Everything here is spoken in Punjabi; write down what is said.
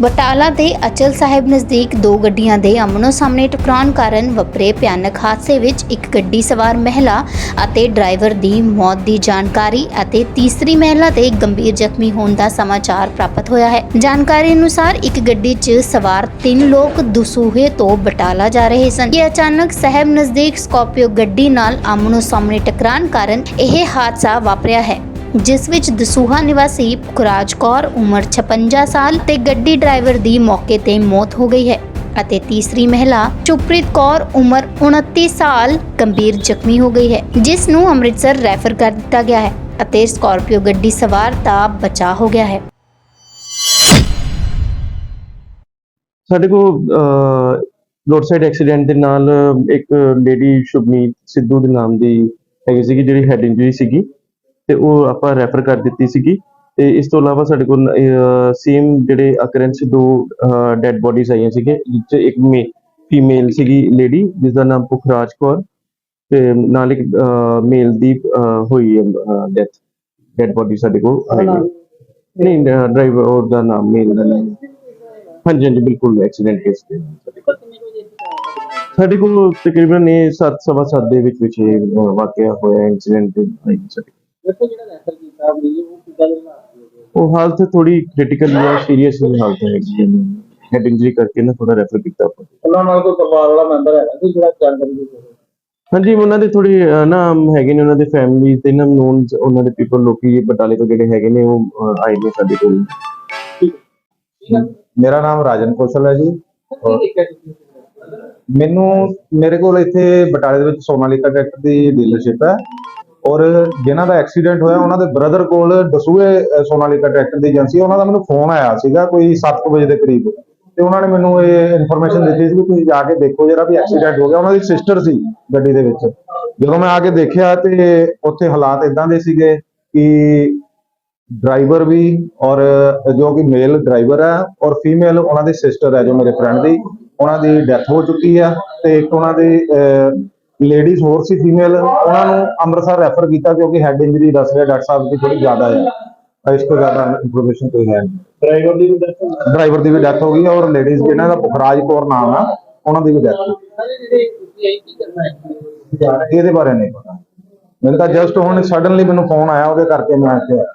ਬਟਾਲਾ ਦੇ ਅਚਲ ਸਾਹਿਬ ਨਜ਼ਦੀਕ ਦੋ ਗੱਡੀਆਂ ਦੇ ਆਮਨੋ ਸਾਹਮਣੇ ਟਕਰਾਉਣ ਕਾਰਨ ਵਾਪਰੇ ਭਿਆਨਕ ਹਾਦਸੇ ਵਿੱਚ ਇੱਕ ਗੱਡੀ ਸਵਾਰ ਮਹਿਲਾ ਅਤੇ ਡਰਾਈਵਰ ਦੀ ਮੌਤ ਦੀ ਜਾਣਕਾਰੀ ਅਤੇ ਤੀਸਰੀ ਮਹਿਲਾ ਦੇ ਗੰਭੀਰ ਜ਼ਖਮੀ ਹੋਣ ਦਾ ਸਮਾਚਾਰ ਪ੍ਰਾਪਤ ਹੋਇਆ ਹੈ। ਜਾਣਕਾਰੀ ਅਨੁਸਾਰ ਇੱਕ ਗੱਡੀ 'ਚ ਸਵਾਰ ਤਿੰਨ ਲੋਕ ਦਸੂਹੇ ਤੋਂ ਬਟਾਲਾ ਜਾ ਰਹੇ ਸਨ। ਕਿ ਅਚਾਨਕ ਸਾਹਿਬ ਨਜ਼ਦੀਕ ਸਕਾਰਪੀਓ ਗੱਡੀ ਨਾਲ ਆਮਨੋ ਸਾਹਮਣੇ ਟਕਰਾਉਣ ਕਾਰਨ ਇਹ ਹਾਦਸਾ ਵਾਪਰਿਆ ਹੈ। ਜਿਸ ਵਿੱਚ ਦਸੂਹਾ ਨਿਵਾਸੀ ਪੁਖਰਾਜ ਕੌਰ, ਉਮਰ 56 ਸਾਲ ਤੇ ਗੱਡੀ ਡਰਾਈਵਰ ਦੀ ਮੌਕੇ ਤੇ ਮੌਤ ਹੋ ਗਈ ਹੈ ਅਤੇ ਤੀਸਰੀ ਮਹਿਲਾ ਚੁਪ੍ਰੀਤ ਕੌਰ, ਉਮਰ 29 ਸਾਲ, ਗੰਭੀਰ ਜ਼ਖਮੀ ਹੋ ਗਈ ਹੈ, ਜਿਸ ਨੂੰ ਅੰਮ੍ਰਿਤਸਰ ਰੈਫਰ ਕਰ ਦਿੱਤਾ ਗਿਆ ਹੈ ਅਤੇ ਸਕਾਰਪੀਓ ਗੱਡੀ ਸਵਾਰ ਦਾ ਬਚਾਅ ਹੋ ਗਿਆ ਹੈ। ਸਾਡੇ ਕੋਲ ਰੋਡ ਸਾਈਡ ਐਕਸੀਡੈਂਟ ਦੇ ਨਾਲ ਇੱਕ ਲੇਡੀ ਸ਼ੁਭਨੀਤ ਸਿੱਧੂ ਦੇ ਨਾਮ ਦੀ ਹੈਗੀ ਸੀਗੀ, ਜਿਹੜੀ ਹੈਡ ਇੰਜਰੀ ਸੀਗੀ। ਤੇ ਉਹ ਆਪਾਂ ਰੈਫਰ ਕਰ ਦਿੱਤੀ ਸੀਗੀ। ਤੇ ਇਸ ਤੋਂ ਇਲਾਵਾ ਸਾਡੇ ਕੋਲ ਸੇਮ ਜਿਹੜੇ ਅਕਰੈਂਸ ਦੋ ਡੈੱਡ ਬੋਡੀਜ਼ ਆਈਆਂ ਸੀਗੇ ਜਿਸ 'ਚ ਇੱਕ ਮੇ ਫੀਮੇਲ ਸੀਗੀ ਲੇਡੀ ਜਿਸ ਦਾ ਨਾਮ ਪੁਖਰਾਜ ਕੌਰ ਤੇ ਨਾਲ ਇੱਕ ਮੇਲ ਦੀ ਹੋਈ ਹੈ ਡੈਥ ਡੈੱਡ ਬੋਡੀ ਸਾਡੇ ਕੋਲ ਆਈ ਹੈ। ਨਹੀਂ ਡਰਾਈਵਰ ਉਹ ਦਾ ਨਾਮ ਮੇਲ ਦਾ ਨਾਮ। ਹਾਂਜੀ ਹਾਂਜੀ ਬਿਲਕੁਲ ਐਕਸੀਡੈਂਟ ਕੇਸ ਤੇ। ਸਾਡੇ ਕੋਲ ਤਕਰੀਬਨ ਇਹ 7:30 ਦੇ ਵਿੱਚ ਵਿੱਚ ਇਹ ਵਾਕਿਆ ਹੋਇਆ ਇਨਸੀਡੈਂਟ ਆਈ ਸਾਡੇ ਦੇਖੋ ਜਿਹੜਾ ਰੈਫਰ ਕੀਤਾ ਮਰੀਜ਼ ਉਹ ਕਿੱਦਾਂ ਦੇ ਹਾਲਾਤ? ਉਹ ਥੋੜੀ ਕ੍ਰਿਟੀਕਲ ਜਾਂ ਸੀਰੀਅਸ ਹਾਲਤ ਹੈ ਹੈਡ ਇੰਜਰੀ ਕਰਕੇ ਨਾ ਥੋੜਾ ਰੈਫਰ ਕੀਤਾ ਆਪਾਂ ਉਹਨਾਂ ਨਾਲ ਕੋਈ ਪਰਿਵਾਰ ਵਾਲਾ ਮੈਂਬਰ ਹੈਗਾ ਸੀ ਜਿਹੜਾ ਜਾਣਕਾਰੀ ਦੇ ਸਕਦਾ ਹਾਂਜੀ ਉਹਨਾਂ ਦੇ ਥੋੜੀ ਨਾ ਹੈਗੇ ਨੇ ਉਹਨਾਂ ਦੇ ਫੈਮਿਲੀ ਤੇ ਨਾ ਨੋਨ ਉਹਨਾਂ ਦੇ ਪੀਪਲ ਲੋਕੀ ਬਟਾਲੇ ਤੋਂ ਜਿਹੜੇ ਹੈਗੇ ਨੇ ਉਹ ਆਏ ਨੇ ਸਾਡੇ ਕੋਲ। ਮੇਰਾ ਨਾਮ ਰਾਜਨ ਕੌਸ਼ਲ ਹੈ ਜੀ। ਕੀ ਮੈਨੂੰ ਮੇਰੇ ਕੋਲ ਇੱਥੇ ਬਟਾਲੇ ਦੇ ਵਿੱਚ ਸੋਨਾਲੀਕਾ ਟਰੈਕਟਰ ਦੀ ਡੀਲਰਸ਼ਿਪ ਹੈ। ਔਰ ਜਿਨ੍ਹਾਂ ਦਾ ਐਕਸੀਡੈਂਟ ਹੋਇਆ ਉਹਨਾਂ ਦੇ ਬ੍ਰਦਰ ਕੋਲ ਦਸੂਏ ਅਹ, ਸੋਨਾਲੀਕਾ ਟਰੈਕਟਰ ਦੀ ਏਜੰਸੀ ਉਹਨਾਂ ਦਾ ਮੈਨੂੰ ਫੋਨ ਆਇਆ ਸੀਗਾ ਕੋਈ 7 ਵਜੇ ਦੇ ਕਰੀਬ। ਤੇ ਉਹਨਾਂ ਨੇ ਮੈਨੂੰ ਇਹ ਇਨਫੋਰਮੇਸ਼ਨ ਦਿੱਤੀ ਸੀ ਕਿ ਤੁਸੀਂ ਜਾ ਕੇ ਦੇਖੋ ਜਿਹੜਾ ਵੀ ਐਕਸੀਡੈਂਟ ਹੋ ਗਿਆ। ਉਹਨਾਂ ਦੀ ਸਿਸਟਰ ਸੀ ਗੱਡੀ ਦੇ ਵਿੱਚ। ਜਦੋਂ ਮੈਂ ਆ ਕੇ ਦੇਖਿਆ ਤੇ ਉੱਥੇ ਹਾਲਾਤ ਇਦਾਂ ਦੇ ਸੀਗੇ ਕਿ ਡਰਾਈਵਰ ਵੀ ਔਰ ਜੋ ਕਿ ਮੇਲ ਡਰਾਈਵਰ ਹੈ ਔਰ ਫੀਮੇਲ ਉਹਨਾਂ ਦੀ ਸਿਸਟਰ ਹੈ ਜੋ ਮੇਰੇ ਫਰੈਂਡ ਦੀ। ਉਹਨਾਂ ਦੀ ਡੈਥ ਹੋ ਚੁੱਕੀ ਆ ਤੇ ਇੱਕ ਉਹਨਾਂ ਦੀ ਲੇਡੀਜ਼ ਹੋਰ ਸੀ ਫੀਮੇਲ ਉਹਨਾਂ ਨੂੰ ਅੰਮ੍ਰਿਤਸਰ ਰੈਫਰ ਕੀਤਾ ਕਿਉਂਕਿ ਹੈਡ ਇੰਜਰੀ ਦੱਸ ਰਿਹਾ ਡਾਕਟਰ ਸਾਹਿਬ ਦੀ ਥੋੜੀ ਜ਼ਿਆਦਾ ਹੈ। ਇਸ ਤੋਂ ਜ਼ਿਆਦਾ ਇਨਫੋਰਮੇਸ਼ਨ ਕੋਈ ਹੈ ਨਹੀਂ। ਡਰਾਈਵਰ ਦੀ ਵੀ death ਡਰਾਈਵਰ ਦੀ ਵੀ ਡੈਥ ਹੋ ਗਈ ਔਰ ਲੇਡੀਜ਼ ਜਿਹਨਾਂ ਦਾ ਪੁਖਰਾਜ ਕੌਰ ਨਾਮ ਆ ਉਹਨਾਂ ਦੀ ਵੀ ਡੈਥ ਹੋ ਗਈ। ਇਹਦੇ ਬਾਰੇ ਨਹੀਂ ਪਤਾ। ਮੈਨੂੰ ਤਾਂ ਜਸਟ ਹੁਣ ਸਡਨਲੀ ਮੈਨੂੰ ਫੋਨ ਆਇਆ ਉਹਦੇ ਕਰਕੇ ਮੈਂ ਇੱਥੇ ਆਇਆ।